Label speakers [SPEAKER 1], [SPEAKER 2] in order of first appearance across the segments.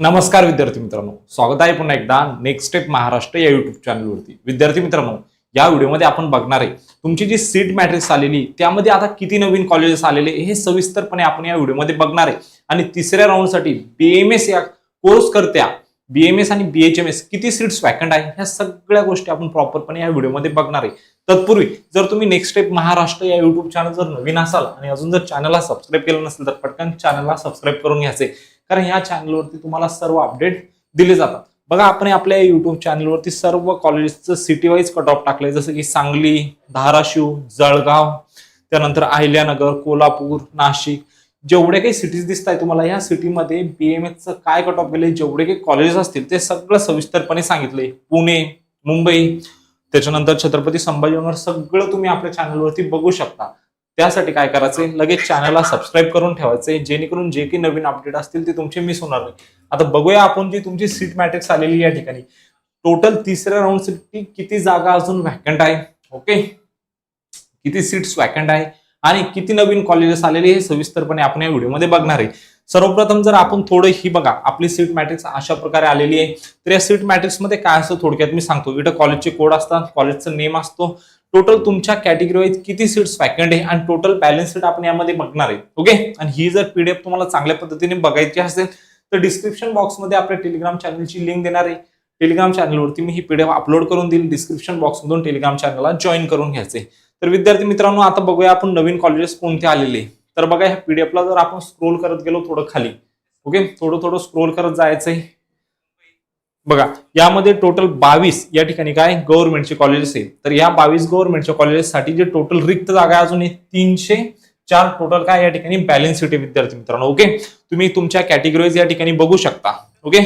[SPEAKER 1] नमस्कार विद्यार्थी मित्रांनो. स्वागत आहे पुन्हा एकदा नेक्स्ट स्टेप महाराष्ट्र या युट्यूब चॅनलवरती विद्यार्थी मित्रांनो या व्हिडिओमध्ये आपण बघणार आहे तुमची जी सीट मॅट्रिक्स आलेली त्यामध्ये आता किती नवीन कॉलेजेस आलेले हे सविस्तरपणे आपण या व्हिडिओमध्ये बघणार आहे. आणि तिसऱ्या राऊंडसाठी बीएमएस या कोर्स करत्या बीएमएस आणि बीएचएमएस किती सीट्स वॅकंट आहे ह्या सगळ्या गोष्टी आपण प्रॉपरपणे या व्हिडिओमध्ये बघणार आहे. तत्पूर्वी जर तुम्ही नेक्स्ट स्टेप महाराष्ट्र या युट्यूब चॅनल जर नवीन असाल आणि अजून जर चॅनलला सबस्क्राईब केलं नसेल तर पटकन चॅनलला सबस्क्राईब करून घ्यायचे कारण ह्या चॅनलवरती तुम्हाला सर्व अपडेट दिले जातात. बघा आपण आपल्या युट्यूब चॅनलवरती सर्व कॉलेजेसचं सिटी वाईज कट ऑफ टाकलंय. जसं की सांगली धाराशिव जळगाव त्यानंतर अहिल्यानगर कोल्हापूर नाशिक. जेवढे काही सिटीज दिसत आहे तुम्हाला या सिटीमध्ये बीएमएसचं काय कट ऑफ गेले जेवढे काही कॉलेजेस असतील ते सगळं सविस्तरपणे सांगितले पुणे मुंबई त्याच्यानंतर छत्रपती संभाजीनगर सगळं तुम्ही आपल्या चॅनलवरती बघू शकता. त्यासाठी काय करायचं? लगेच चॅनलला सबस्क्राईब करून ठेवायचे जेणेकरून जे काही नवीन अपडेट असतील ते तुमचे मिस होणार नाही. आता बघूया आपण जी तुमची सीट मॅट्रिक्स आलेली या ठिकाणी. टोटल तिसऱ्या राऊंडसाठी किती जागा अजून व्हॅकंट आहे? ओके किती सीट्स वॅकंट आहे? आणि किती नवीन कॉलेजेस आलेले हे सविस्तरपणे आपण या व्हिडिओमध्ये बघणार आहे. सर्वप्रथम जर आपण थोडं ही बघा आपली सीट मॅट्रिक्स अशा प्रकारे आलेली आहे. तर या सीट मॅट्रिक्समध्ये काय असतं थोडक्यात मी सांगतो. इथं कॉलेजचे कोड असतात कॉलेजचं नेम असतो. टोटल तुमच्या कॅटेगरीवाईज किती सीट्स वॅकंट आहे आणि टोटल बॅलन्स सीट आपण यामध्ये बघणार आहे. ओके आणि ही जर पीडीएफ तुम्हाला चांगल्या पद्धतीने बघायची असेल तर डिस्क्रिप्शन बॉक्समध्ये आपल्या टेलिग्राम चॅनलची लिंक देणार आहे. टेलिग्राम चॅनलवरती मी ही पीडीएफ अपलोड करून देईल. डिस्क्रिप्शन बॉक्समधून टेलिग्राम चॅनलला जॉईन करून घ्यायचे. तर विद्यार्थी मित्रांनो आता बघूया आपण नवीन कॉलेजेस कोणते आलेले तर बघा ह्या पीडीएफला जर आपण स्क्रोल करत गेलो थोडं खाली. ओके थोडं थोडं स्क्रोल करत जायचंय. बघा यामध्ये टोटल बावीस या ठिकाणी काय गव्हर्नमेंटचे कॉलेजेस आहेत. तर या बावीस गव्हर्नमेंटच्या कॉलेजेससाठी जे टोटल रिक्त जागा अजून तीनशे चार टोटल काय या ठिकाणी बॅलन्स सिटी विद्यार्थी मित्रांनो ओके तुम्ही तुमच्या कॅटेगरीज या ठिकाणी बघू शकता ओके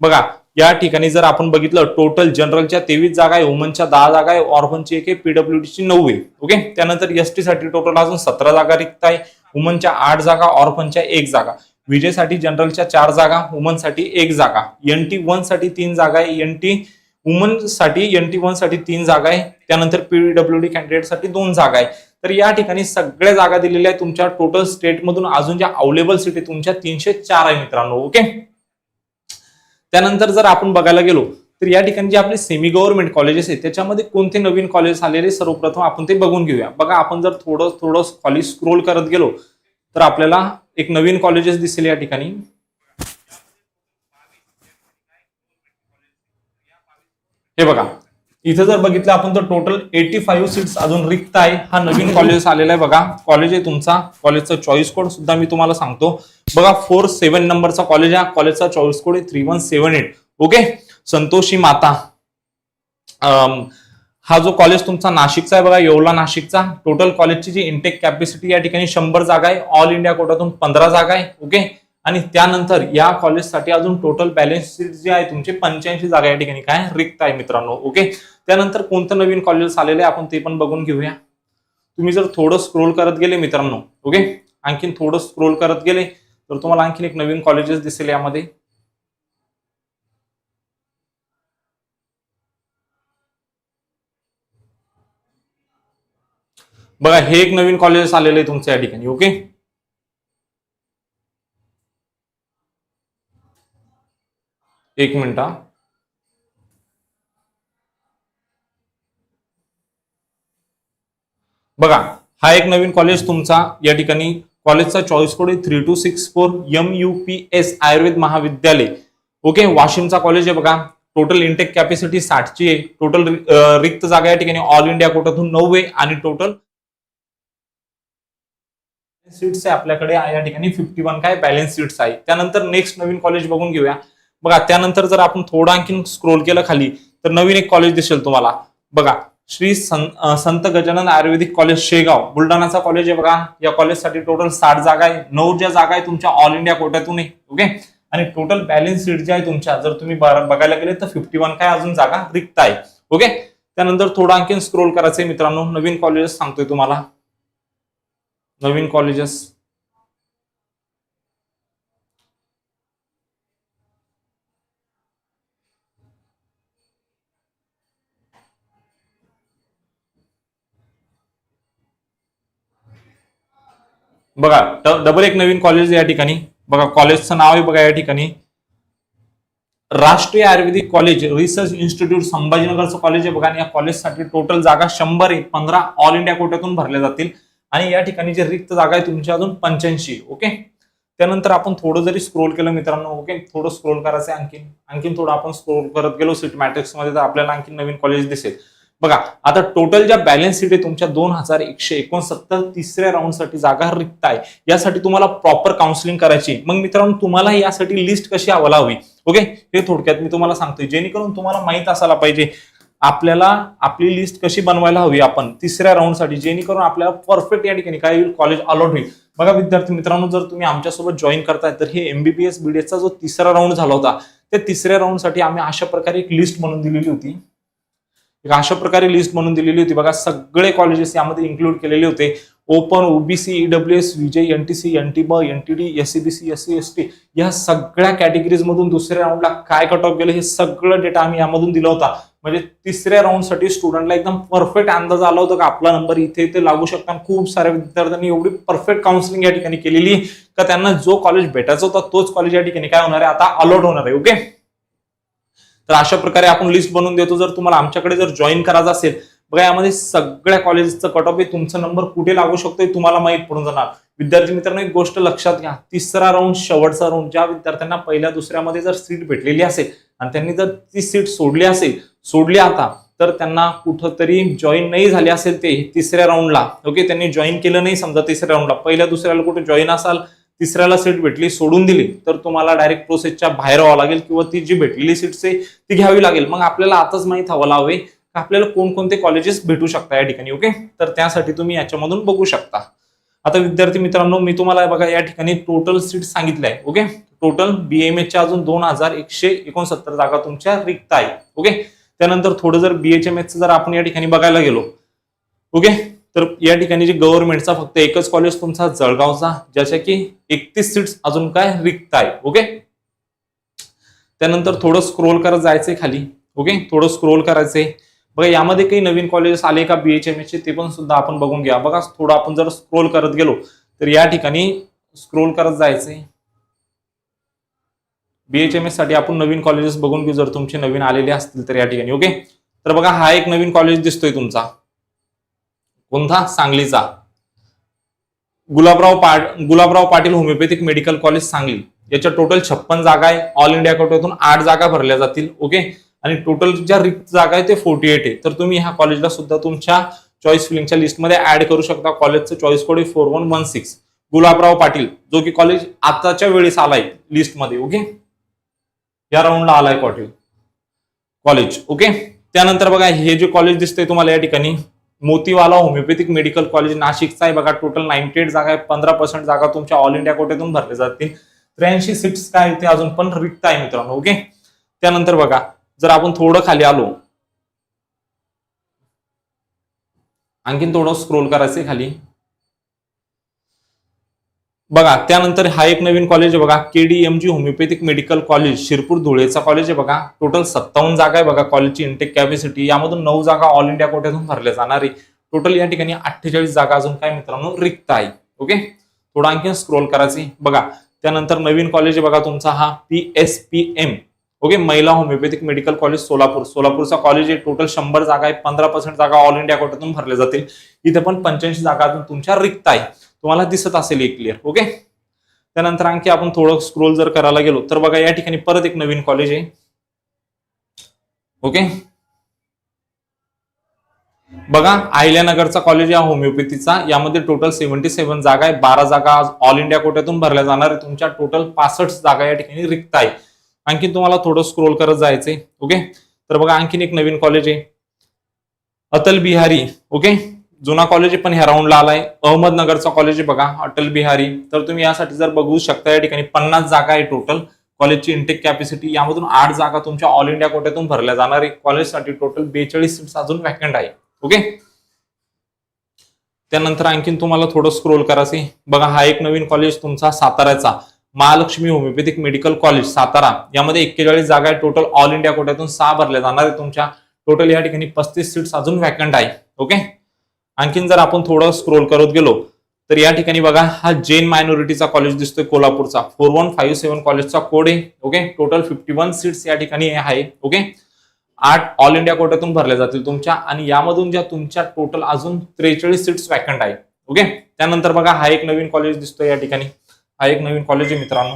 [SPEAKER 1] बघा या ठिकाणी जर आपण बघितलं टोटल जनरलच्या तेवीस जागा आहे वुमनच्या दहा जागा आहे ऑर्फनची एक आहे पीडब्ल्यूडीची नऊ आहे ओके त्यानंतर एस टी साठी टोटल अजून सतरा जागा रिक्त आहे वुमनच्या आठ जागा ऑर्फनच्या एक जागा. विजेसाठी जनरलच्या चार जागा वुमनसाठी एक जागा. एन टी वनसाठी तीन जागा आहे. एन टी वुमनसाठी एन टी वनसाठी तीन जागा आहे. त्यानंतर पीडब्ल्यू डी साठी दोन जागा आहे. तर या ठिकाणी सगळ्या जागा दिलेल्या आहेत तुमच्या टोटल स्टेटमधून अजून ज्या अवेलेबल सिटी तुमच्या तीनशे चार आहे मित्रांनो ओके त्यानंतर जर आपण बघायला गेलो तर या ठिकाणी जे आपले सेमी गव्हर्नमेंट कॉलेजेस आहेत त्याच्यामध्ये कोणते नवीन कॉलेज आलेले? सर्वप्रथम आपण ते बघून घेऊया. बघा आपण जर थोडं थोडं कॉलेज स्क्रोल करत गेलो तर आपल्याला एक नवीन कॉलेजेस दिसेल या ठिकाणी. हे बघा इथं जर बघितलं आपण तर टोटल एटी फाईव्ह सीट्स अजून रिक्त आहे. हा नवीन कॉलेज आलेला आहे बघा. कॉलेज आहे तुमचा. कॉलेजचा चॉईस कोड सुद्धा मी तुम्हाला सांगतो. बघा फोर सेव्हन नंबरचा कॉलेज आहे. कॉलेजचा चॉईस कोड आहे three one seven eight okay Santoshi Mata. हा जो कॉलेज तुमचा नाशिकचा आहे बघा येवला नाशिकचा. टोटल कॉलेजची जी इंटेक कॅपॅसिटी या ठिकाणी शंभर जागा आहे. ऑल इंडिया कोटातून पंधरा जागा आहे. ओके आणि त्यानंतर या कॉलेजसाठी अजून टोटल बॅलन्स शीट जे आहे तुमचे पंच्याऐंशी जागा या ठिकाणी काय रिक्त आहे मित्रांनो. ओके त्यानंतर कोणतं नवीन कॉलेज आलेलं आहे आपण ते पण बघून घेऊया. तुम्ही जर थोडं स्क्रोल करत गेले मित्रांनो. ओके आणखीन थोडं स्क्रोल करत गेले तर तुम्हाला आणखीन एक नवीन कॉलेजेस दिसेल यामध्ये. बघा हे एक नवीन कॉलेज आलेलं आहे तुमच्या या ठिकाणी ओके एक मिनिट बघा हा एक नवीन कॉलेज तुमचा या ठिकाणी कॉलेजचा चॉईस कोड आहे three two six four M U P S Ayurved Mahavidyalaya okay वाशिमचा college आहे बघा टोटल इंटेक कॅपॅसिटी साठची आहे टोटल रिक्त जागा या ठिकाणी ऑल इंडिया कोटातून नऊ आहे आणि टोटल सीट्स आहे आपल्याकडे या ठिकाणी फिफ्टी वन काय बॅलन्स सीट्स आहे. त्यानंतर नेक्स्ट नवीन कॉलेज बघून घेऊया. बघा त्यानंतर जर आपण थोडं आणखीन स्क्रोल केलं खाली तर नवीन एक कॉलेज दिसेल तुम्हाला. बघा श्री सं- संत गजानन आयुर्वेदिक कॉलेज शेगाव. बुलढाणाचा कॉलेज आहे बघा. या कॉलेजसाठी टोटल साठ जागा आहे. नऊ ज्या जागा आहे तुमच्या ऑल इंडिया कोट्यातून आहे. ओके आणि टोटल बॅलन्स सीट ज्या आहे तुमच्या जर तुम्ही बघायला गेले तर फिफ्टी वन काय अजून जागा रिक्त आहे. ओके त्यानंतर थोडं आणखीन स्क्रोल करायचंय मित्रांनो. नवीन कॉलेजेस सांगतोय तुम्हाला. नवीन कॉलेजेस बघा ड- डबल एक नवीन कॉलेज या ठिकाणी. बघा कॉलेजचं नाव आहे बघा या ठिकाणी. Rashtriya ayurvedic college research institute संभाजीनगरचं college आहे बघा. आणि या कॉलेजसाठी टोटल जागा शंभर एक पंधरा ऑल इंडिया कोट्यातून भरल्या जातील. आणि या ठिकाणी जे रिक्त जागा आहे तुमची अजून पंच्याऐंशी ओके त्यानंतर आपण थोडं जरी स्क्रोल केलं मित्रांनो ओके थोडं स्क्रोल करायचं आहे आणखीन. आणखीन थोडं आपण स्क्रोल करत गेलो सीट मॅट्रिक्समध्ये तर आपल्याला आणखी नवीन कॉलेज दिसेल. बघा आता टोटल ज्या बॅलन्स सीट आहे तुमच्या दोन हजार एकशे एकोणसत्तर तिसऱ्या राऊंडसाठी जागा रिक्त आहे. यासाठी तुम्हाला प्रॉपर काउन्सिलिंग करायची मग मित्रांनो तुम्हाला यासाठी लिस्ट कशी हवाला हवी ओके हे थोडक्यात मी तुम्हाला सांगतोय. जेणेकरून तुम्हाला माहीत असायला पाहिजे. आपल्याला आपली लिस्ट कशी बनवायला हवी आपण? तिसऱ्या राऊंडसाठी जेणेकरून आपल्याला परफेक्ट या ठिकाणी काय होईल कॉलेज अलॉट होईल. बघा विद्यार्थी मित्रांनो जर तुम्ही आमच्यासोबत जॉईन करताय तर हे एमबीबीएस बीडीएसचा जो तिसरा राऊंड झाला होता त्या तिसऱ्या राऊंडसाठी आम्ही अशा प्रकारे एक लिस्ट म्हणून दिलेली होती. एक अशा प्रकारे लिस्ट म्हणून दिलेली होती. बघा सगळे कॉलेजेस यामध्ये इन्क्लूड केलेले होते. Open OBC EW S VJ NTC NT ब NTD SCBC S C S T या सगळ्या कॅटेगरीज मधून दुसऱ्या राऊंडला काय कट ऑफ गेलं हे सगळं डेटा आम्ही यामधून दिला होता. म्हणजे तिसऱ्या राऊंडसाठी स्टुडंटला एकदम परफेक्ट अंदाज आला होता का आपला नंबर इथे इथे लागू शकतो खूप साऱ्या विद्यार्थ्यांनी एवढी परफेक्ट काउन्सिलिंग या ठिकाणी केलेली का त्यांना जो कॉलेज भेटायचा होता तोच कॉलेज या ठिकाणी काय होणार आहे? आता अलॉट होणार आहे ओके तर अशा प्रकारे आपण लिस्ट बनवून देतो. जर तुम्हाला आमच्याकडे जर जॉईन करायचं असेल बघा यामध्ये सगळ्या कॉलेजचं कट ऑफ आहे. तुमचा नंबर कुठे लागू शकतो हे तुम्हाला माहीत पडून जाणार. विद्यार्थी मित्रांनो एक गोष्ट लक्षात घ्या. तिसरा राऊंड शेवटचा राऊंड ज्या विद्यार्थ्यांना पहिल्या दुसऱ्यामध्ये जर सीट भेटलेली असेल आणि त्यांनी जर ती सीट सोडली असेल सोडली आता तर त्यांना कुठंतरी जॉईन नाही झाले असेल ते तिसऱ्या राऊंडला ओके त्यांनी जॉईन केलं नाही समजा तिसऱ्या राऊंडला पहिल्या दुसऱ्याला कुठे जॉईन असाल तिसऱ्याला सीट भेटली सोडून दिली तर तुम्हाला डायरेक्ट प्रोसेसच्या बाहेर व्हावं लागेल किंवा ती जी भेटलेली सीट्स आहे ती घ्यावी लागेल. मग आपल्याला आताच माहीत हवं लावे आपल्याला कोणकोणते कॉलेजेस भेटू शकता या ठिकाणी ओके तर त्यासाठी तुम्ही याच्यामधून बघू शकता. आता विद्यार्थी मित्रांनो मी तुम्हाला बघा या ठिकाणी टोटल सीट सांगितलं आहे ओके टोटल बीएमएच्या अजून दोन हजार एकशे एकोणसत्तर जागा तुमच्या रिक्त आहे ओके त्यानंतर थोडं जर बीएचएमएसचं जर आपण या ठिकाणी बघायला गेलो ओके? तर या ठिकाणी जे गव्हर्नमेंटचा फक्त एकच कॉलेज तुमचा जळगावचा ज्याच्या की एकतीस सीट्स अजून काय रिक्त आहे ओके? त्यानंतर थोडं स्क्रोल करत जायचंय खाली ओके? थोडं स्क्रोल करायचंय. बघा यामध्ये काही नवीन कॉलेजेस आले का बीएचएमएसचे ते पण सुद्धा आपण बघून घ्या. बघा थोडं आपण जर स्क्रोल करत गेलो तर या ठिकाणी स्क्रोल करत जायचंय. बीएचएमएससाठी आपण नवीन कॉलेजेस बघून घेऊ जर तुमचे नवीन आलेले असतील तर या ठिकाणी ओके तर बघा हा एक नवीन कॉलेज दिसतोय तुमचा. कोणता? सांगलीचा. गुलाबराव पाट Gulabrao Patil homeopathic medical college Sangli. याच्या टोटल छप्पन जागा आहे. ऑल इंडिया कोट्यातून आठ जागा भरल्या जातील ओके आणि टोटल ज्या रिक्त जागा आहे ते फोर्टी एट आहे. तर तुम्ही ह्या कॉलेजला सुद्धा तुमच्या चॉईस फिलिंगच्या लिस्टमध्ये ऍड करू शकता. कॉलेजचं चॉईस कोड आहे four one one six Gulabrao Patil जो की कॉलेज आताच्या वेळेस आलाय लिस्टमध्ये ओके या राऊंडला आलाय कॉटेल कॉलेज ओके त्यानंतर बघा हे जे कॉलेज दिसतंय तुम्हाला या ठिकाणी मोतीवाला होमिओपॅथिक मेडिकल कॉलेज नाशिकचा आहे बघा टोटल नाईन्टी एट जागा आहे पंधरा पर्सेंट जागा तुमच्या ऑल इंडिया कोटेतून भरले जातील. त्र्याऐंशी सीट्स काय ते अजून पण रिक्त आहे मित्रांनो ओके त्यानंतर बघा जर आपण थोडं खाली आलो आणखीन थोडं स्क्रोल करायचंय खाली. बघा त्यानंतर हा एक नवीन कॉलेज आहे बघा KDMG homeopathic medical college Shirpur धुळेचा college आहे बघा. टोटल सत्तावन्न जागा आहे बघा कॉलेजची इंटेक कॅपॅसिटी यामधून नऊ जागा ऑल इंडिया कोट्यातून भरल्या जाणार आहे? टोटल या ठिकाणी अठ्ठेचाळीस जागा अजून काय मित्रांनो रिक्त आहे. ओके थोडं आणखी स्क्रोल करायची बघा त्यानंतर नवीन कॉलेज आहे बघा तुमचा हा P S P M okay महिला होमिओपॅथिक मेडिकल कॉलेज सोलापूर. सोलापूरचा कॉलेज आहे. टोटल शंभर जागा आहे. पंधरा पर्सेंट जागा ऑल इंडिया कोट्यातून भरल्या जातील. इथे पण पंच्याऐंशी जागा अजून तुमच्या रिक्त आहे. तुम्हाला दिसत असेल एक क्लिअर ओके त्यानंतर आणखी आपण थोडं स्क्रोल जर करायला गेलो तर बघा या ठिकाणी परत एक नवीन कॉलेज आहे. ओके बघा आहिल्यानगरचा कॉलेज या होमिओपॅथीचा यामध्ये टोटल सेव्हन्टी सेव्हन जागा आहे. बारा जागा आज ऑल इंडिया कोट्यातून भरल्या जाणार आहे तुमच्या टोटल पासष्ट जागा या ठिकाणी रिक्त आहे. आणखीन तुम्हाला थोडं स्क्रोल करत जायचंय ओके तर बघा आणखीन एक नवीन कॉलेज आहे. अटल बिहारी ओके जुना कॉलेज पण ह्या राऊंडला आलाय. अहमदनगरचा कॉलेज आहे बघा अटल बिहारी. तर तुम्ही यासाठी जर बघू शकता या ठिकाणी पन्नास जागा आहे टोटल कॉलेजची इंटेक कॅपॅसिटी यामधून आठ जागा तुमच्या ऑल इंडिया कोट्यातून भरल्या जाणार आहे. कॉलेजसाठी टोटल बेचाळीस सीट्स अजून वॅकंट आहे. ओके त्यानंतर आणखीन तुम्हाला थोडं स्क्रोल करायचे बघा हा एक नवीन कॉलेज तुमचा साताऱ्याचा. Mahalakshmi homeopathic medical college Satara. यामध्ये एक्केचाळीस जागा आहे टोटल ऑल इंडिया कोट्यातून सहा भरल्या जाणार आहे तुमच्या. टोटल या ठिकाणी पस्तीस सीट्स अजून वॅकंट आहे. ओके आणखीन जर आपण थोडं स्क्रोल करत गेलो तर या ठिकाणी बघा हा जैन मायनॉरिटीचा कॉलेज दिसतोय कोल्हापूरचा. फोर वन फाईव्ह सेव्हन कॉलेजचा कोड आहे okay total fifty one seats या ठिकाणी आहे ओके आठ ऑल इंडिया कोट्यातून भरल्या जातील तुमच्या आणि यामधून ज्या तुमच्या टोटल अजून त्रेचाळीस सीट्स वॅकंट आहे ओके त्यानंतर बघा हा एक नवीन कॉलेज दिसतोय या ठिकाणी. हा एक नवीन कॉलेज आहे मित्रांनो.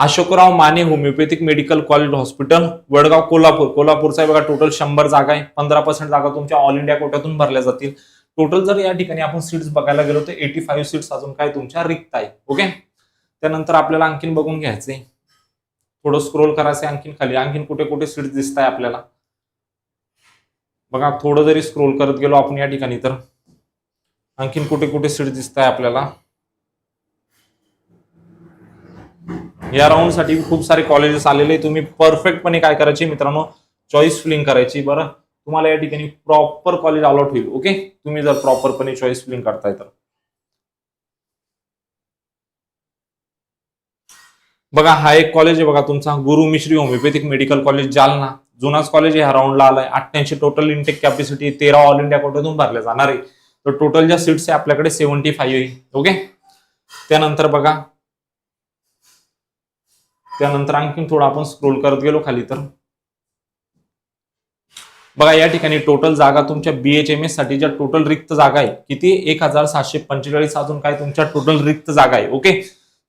[SPEAKER 1] Ashokrao Mane homeopathic medical college hospital Vadgaon Kolhapur. कोल्हापूरचा आहे बघा टोटल शंभर जागा आहे. पंधरा पर्सेंट जागा तुमच्या ऑल इंडिया कोट्यातून भरल्या जातील. टोटल जर या ठिकाणी आपण सीट्स बघायला गेलो तर एटी फाईव्ह सीट्स अजून काय तुमच्या रिक्त आहे. ओके त्यानंतर आपल्याला आणखीन बघून घ्यायचंय. थोडं स्क्रोल करायचं आणखीन खाली. आणखीन कुठे कुठे सीट्स दिसत आहे आपल्याला? बघा थोडं जरी स्क्रोल करत गेलो आपण या ठिकाणी तर. आणखीन कुठे कुठे सीट दिसत आहे आपल्याला? या राऊंडसाठी खूप सारे कॉलेजेस आलेले तुम्ही परफेक्टपणे काय करायचे मित्रांनो? चॉईस फिलिंग करायची. बरं? तुम्हाला या ठिकाणी प्रॉपर कॉलेज अलॉट होईल ओके तुम्ही जर प्रॉपरपणे चॉईस फिलिंग करताय तर. बघा हा एक कॉलेज आहे बघा तुमचा. Guru Mishri homeopathic medical college Jalna. जुनाच college ह्या राऊंडला आलाय. अठ्ठ्याऐंशी टोटल इंटेक कॅपॅसिटी तेरा ऑल इंडिया कोट्यातून भरल्या जाणार आहे. तर टोटल ज्या सीट्स आहे आपल्याकडे सेव्हन्टी फाईव्ह आहे ओके त्यानंतर बघा त्यानंतर आणखीन थोडं आपण स्क्रोल करत गेलो खाली तर. बघा या ठिकाणी टोटल जागा तुमच्या बीएचएमएससाठी ज्या टोटल रिक्त जागा आहे किती? एक हजार सातशे पंचेचाळीस अजून काय तुमच्या टोटल रिक्त जागा आहे ओके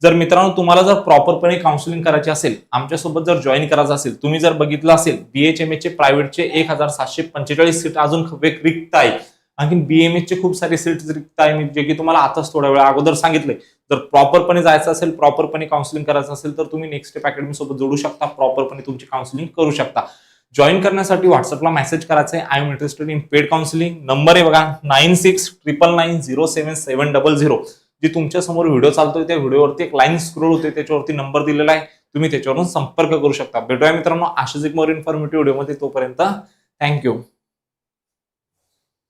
[SPEAKER 1] जर मित्रांनो तुम्हाला जर प्रॉपरपणे काउन्सिलिंग करायची असेल आमच्यासोबत जर जॉईन करायचं असेल तुम्ही जर बघितलं असेल बीएचएमएचे प्रायव्हेटचे एक हजार सातशे पंचेचाळीस सीट अजून रिक्त आहे. आणखी बीएमएस चे खूप सारे सीट रिक्त आहे मी जे की तुम्हाला आताच थोड्या वेळा अगोदर सांगितलंय. जर प्रॉपरपणे जायचं असेल प्रॉपरपणे काउन्सिलिंग करायचं असेल तर तुम्ही नेक्स्ट स्टेप अकॅडमी सोबत जोडू शकता प्रॉपरपणे तुमची काउन्सिलिंग करू शकता. जॉईन करण्यासाठी व्हॉट्सअपला मेसेज करायचा आहे I am interested in paid counselling number आहे बघा nine six triple nine zero seven seven double zero जी तुमच्यासमोर व्हिडिओ चालतोय त्या व्हिडिओवरती एक लाईन स्क्रोल होते त्याच्यावरती नंबर दिलेला आहे. तुम्ही त्याच्यावरून संपर्क करू शकता. भेटूया मित्रांनो अशाच एक मोर इन्फॉर्मेटिव्ह व्हिडिओमध्ये तोपर्यंत. थँक्यू